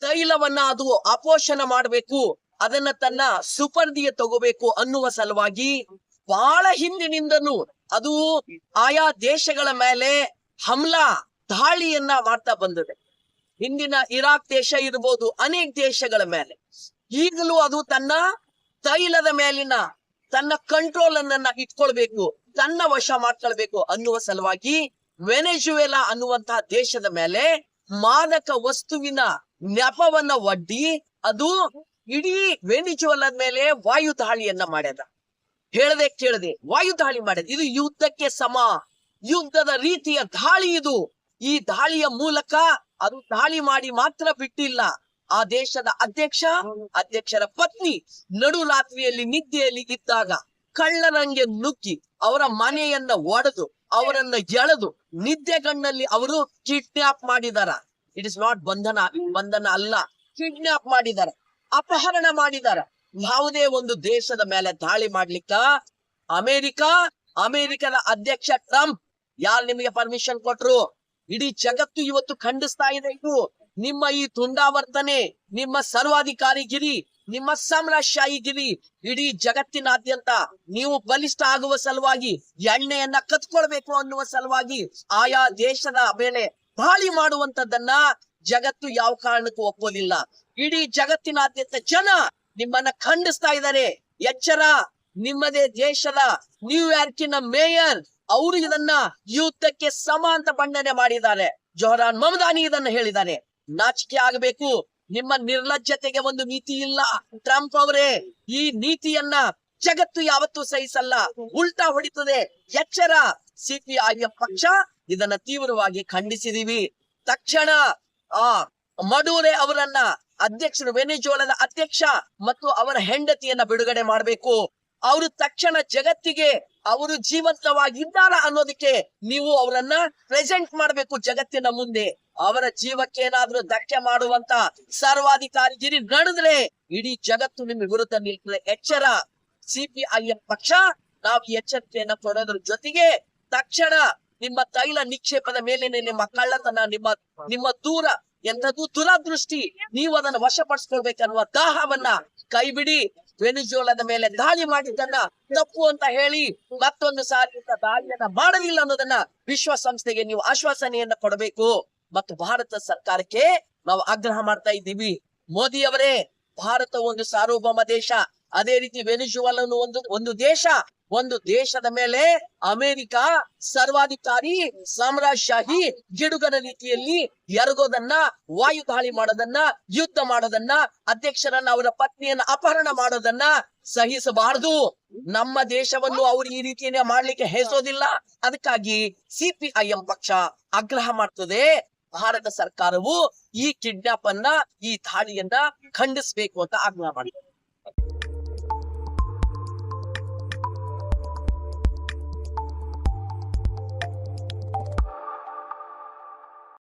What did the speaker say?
ತೈಲವನ್ನ ಅದು ಅಪೋಷಣ ಮಾಡಬೇಕು, ಅದನ್ನ ತನ್ನ ಸುಪರ್ದಿಗೆ ತಗೋಬೇಕು ಅನ್ನುವ ಸಲುವಾಗಿ ಬಹಳ ಹಿಂದಿನಿಂದನು ಅದು ಆಯಾ ದೇಶಗಳ ಮೇಲೆ ಹಮ್ಲಾ ದಾಳಿಯನ್ನ ಮಾಡ್ತಾ ಬಂದಿದೆ. ಹಿಂದಿನ ಇರಾಕ್ ದೇಶ ಇರ್ಬೋದು, ಅನೇಕ ದೇಶಗಳ ಮೇಲೆ. ಈಗಲೂ ಅದು ತನ್ನ ತೈಲದ ಮೇಲಿನ ತನ್ನ ಕಂಟ್ರೋಲ್ ಅನ್ನ ಇಟ್ಕೊಳ್ಬೇಕು, ತನ್ನ ವಶ ಮಾಡ್ಕೊಳ್ಬೇಕು ಅನ್ನುವ ಸಲುವಾಗಿ ವೆನೆಜುವೆಲಾ ಅನ್ನುವಂತಹ ದೇಶದ ಮೇಲೆ ಮಾದಕ ವಸ್ತುವಿನ ನೆಪವನ್ನ ಒಡ್ಡಿ ಅದು ಇಡೀ ವೆನಿಜುವೆಲಾದ ಮೇಲೆ ವಾಯು ದಾಳಿಯನ್ನ ಮಾಡ್ಯದ. ಹೇಳದೆ ಕೇಳದೆ ವಾಯು ದಾಳಿ ಮಾಡ್ಯದ. ಇದು ಯುದ್ಧಕ್ಕೆ ಸಮ. ಯುದ್ಧದ ರೀತಿಯ ದಾಳಿ ಇದು. ಈ ದಾಳಿಯ ಮೂಲಕ ಅದು ದಾಳಿ ಮಾಡಿ ಮಾತ್ರ ಬಿಟ್ಟಿಲ್ಲ. ಆ ದೇಶದ ಅಧ್ಯಕ್ಷ, ಅಧ್ಯಕ್ಷರ ಪತ್ನಿ ನಡು ರಾತ್ರಿಯಲ್ಲಿ ನಿದ್ದೆಯಲ್ಲಿ ಇದ್ದಾಗ ಕಳ್ಳರಂಗೆ ನುಗ್ಗಿ ಅವರ ಮನೆಯನ್ನ ಒಡೆದು ಅವರನ್ನ ಎಳೆದು ನಿದ್ದೆಗಣ್ಣಲ್ಲಿ ಅವರು ಕಿಡ್ನಾಪ್ ಮಾಡಿದಾರ. ಇಟ್ ಇಸ್ ನಾಟ್ ಬಂಧನ ಬಂಧನ ಅಲ್ಲ. ಕಿಡ್ನಾಪ್ ಮಾಡಿದಾರ ಅಪಹರಣ ಮಾಡಿದಾರ ಯಾವುದೇ ಒಂದು ದೇಶದ ಮೇಲೆ ದಾಳಿ ಮಾಡ್ಲಿಕ್ಕ ಅಮೆರಿಕ ಅಮೆರಿಕದ ಅಧ್ಯಕ್ಷ ಟ್ರಂಪ್ ಯಾರು ನಿಮಗೆ ಪರ್ಮಿಷನ್ ಕೊಟ್ರು? ಇಡೀ ಜಗತ್ತು ಇವತ್ತು ಖಂಡಿಸ್ತಾ ಇದೆ ಇದು. ನಿಮ್ಮ ಈ ತುಂಡಾವರ್ತನೆ ನಿಮ್ಮ ಸರ್ವಾಧಿಕಾರಿಗಿರಿ ನಿಮ್ಮ ಸಾಮ್ರಾಜ್ಯಶಾಹಿಗಿರಿ ಇಡೀ ಜಗತ್ತಿನಾದ್ಯಂತ ನೀವು ಬಲಿಷ್ಠ ಆಗುವ ಸಲುವಾಗಿ ಎಣ್ಣೆಯನ್ನ ಕತ್ಕೊಳ್ಬೇಕು ಅನ್ನುವ ಸಲುವಾಗಿ ಆಯಾ ದೇಶದ ಮೇಲೆ ದಾಳಿ ಮಾಡುವಂತದ್ದನ್ನ ಜಗತ್ತು ಯಾವ ಕಾರಣಕ್ಕೂ ಒಪ್ಪೋದಿಲ್ಲ. ಇಡೀ ಜಗತ್ತಿನಾದ್ಯಂತ ಜನ ನಿಮ್ಮನ್ನ ಖಂಡಿಸ್ತಾ ಇದ್ದಾರೆ. ಎಚ್ಚರ, ನಿಮ್ಮದೇ ದೇಶದ ನ್ಯೂಯಾರ್ಕಿನ ಮೇಯರ್ ಅವರು ಇದನ್ನ ಯುದ್ಧಕ್ಕೆ ಸಮ ಅಂತ ಬಣ್ಣನೆ ಮಾಡಿದ್ದಾರೆ. ಜೋಹರಾನ್ ಮಮದಾನಿ ಇದನ್ನ ಹೇಳಿದ್ದಾರೆ. ನಾಚಿಕೆ ಆಗಬೇಕು. ನಿಮ್ಮ ನಿರ್ಲಜ್ಜತೆಗೆ ಒಂದು ನೀತಿ ಇಲ್ಲ. ಟ್ರಂಪ್ ಅವರೇ ಈ ನೀತಿಯನ್ನ ಜಗತ್ತು ಯಾವತ್ತೂ ಸಹಿಸಲ್ಲ. ಉಲ್ಟಾ ಹೊಡಿತದೆ. ಎಚ್ಚರ. ಸಿಪಿಐ ಪಕ್ಷ ಇದನ್ನ ತೀವ್ರವಾಗಿ ಖಂಡಿಸಿದೀವಿ. ತಕ್ಷಣ, ಆ, ಮಡೂರೆ ಅವರನ್ನ ಅಧ್ಯಕ್ಷರು ವೆನಿಜೋಲದ ಅಧ್ಯಕ್ಷ ಮತ್ತು ಅವರ ಹೆಂಡತಿಯನ್ನ ಬಿಡುಗಡೆ ಮಾಡಬೇಕು. ಅವರು ತಕ್ಷಣ ಜಗತ್ತಿಗೆ ಅವರು ಜೀವಂತವಾಗಿದ್ದಾರ ಅನ್ನೋದಕ್ಕೆ ನೀವು ಅವರನ್ನ ಪ್ರೆಸೆಂಟ್ ಮಾಡಬೇಕು ಜಗತ್ತಿನ ಮುಂದೆ. ಅವರ ಜೀವಕ್ಕೆ ಏನಾದ್ರೂ ಧಕ್ಕೆ ಮಾಡುವಂತ ಸರ್ವಾಧಿಕಾರಿಗಿರಿ ನಡೆದ್ರೆ ಇಡೀ ಜಗತ್ತು ನಿಮ್ಮ ವಿರುದ್ಧ ನಿಲ್ತದೆ. ಎಚ್ಚರ. ಸಿಪಿಐಎಂ ಪಕ್ಷ, ನಾವು ಎಚ್ಚರಿಕೆಯನ್ನ ಕೊಡೋದ್ರ ಜೊತೆಗೆ ತಕ್ಷಣ ನಿಮ್ಮ ತೈಲ ನಿಕ್ಷೇಪದ ಮೇಲೆ ನಿಮ್ಮ ಕಳ್ಳತನ, ನಿಮ್ಮ ನಿಮ್ಮ ದೂರ ಎಂತದ್ದು ದುರದೃಷ್ಟಿ, ನೀವು ಅದನ್ನ ವಶಪಡಿಸ್ಕೊಳ್ಬೇಕನ್ನುವ ದಾಹವನ್ನ ಕೈಬಿಡಿ. ವೆನಿಜೋಲದ ಮೇಲೆ ದಾಳಿ ಮಾಡಿದ್ದನ್ನ ತಪ್ಪು ಅಂತ ಹೇಳಿ ಮತ್ತೊಂದು ಸಾರಿ ದಾಳಿಯನ್ನ ಮಾಡಲಿಲ್ಲ ಅನ್ನೋದನ್ನ ವಿಶ್ವಸಂಸ್ಥೆಗೆ ನೀವು ಆಶ್ವಾಸನೆಯನ್ನ ಕೊಡಬೇಕು. ಮತ್ತು ಭಾರತ ಸರ್ಕಾರಕ್ಕೆ ನಾವು ಆಗ್ರಹ ಮಾಡ್ತಾ ಇದ್ದೀವಿ. ಮೋದಿ ಅವರೇ ಭಾರತ ಒಂದು ಸಾರ್ವಭೌಮ ದೇಶ. ಅದೇ ರೀತಿ ವೆನಿಜುವಲ್ ಒಂದು ಒಂದು ದೇಶ, ಒಂದು ದೇಶದ ಮೇಲೆ ಅಮೆರಿಕ ಸರ್ವಾಧಿಕಾರಿ, ಸಾಮ್ರಾಜ್ಯಶಾಹಿ ಗಿಡುಗನ ರೀತಿಯಲ್ಲಿ ಎರಗೋದನ್ನ ವಾಯು ದಾಳಿ ಮಾಡೋದನ್ನ, ಯುದ್ಧ ಮಾಡೋದನ್ನ, ಅಧ್ಯಕ್ಷರನ್ನ ಅವರ ಪತ್ನಿಯನ್ನ ಅಪಹರಣ ಮಾಡೋದನ್ನ ಸಹಿಸಬಾರದು. ನಮ್ಮ ದೇಶವನ್ನು ಅವರು ಈ ರೀತಿಯನ್ನ ಮಾಡ್ಲಿಕ್ಕೆ ಹೆಸೋದಿಲ್ಲ. ಅದಕ್ಕಾಗಿ ಸಿಪಿಐಎಂ ಪಕ್ಷ ಆಗ್ರಹ ಮಾಡ್ತದೆ. ಭಾರತ ಸರ್ಕಾರವು ಈ ಕಿಡ್ನಾಪ್ ಅನ್ನ ಈ ದಾಳಿಯನ್ನ ಖಂಡಿಸಬೇಕು ಅಂತ ಆಗ್ರಹ ಮಾಡ್ತದೆ.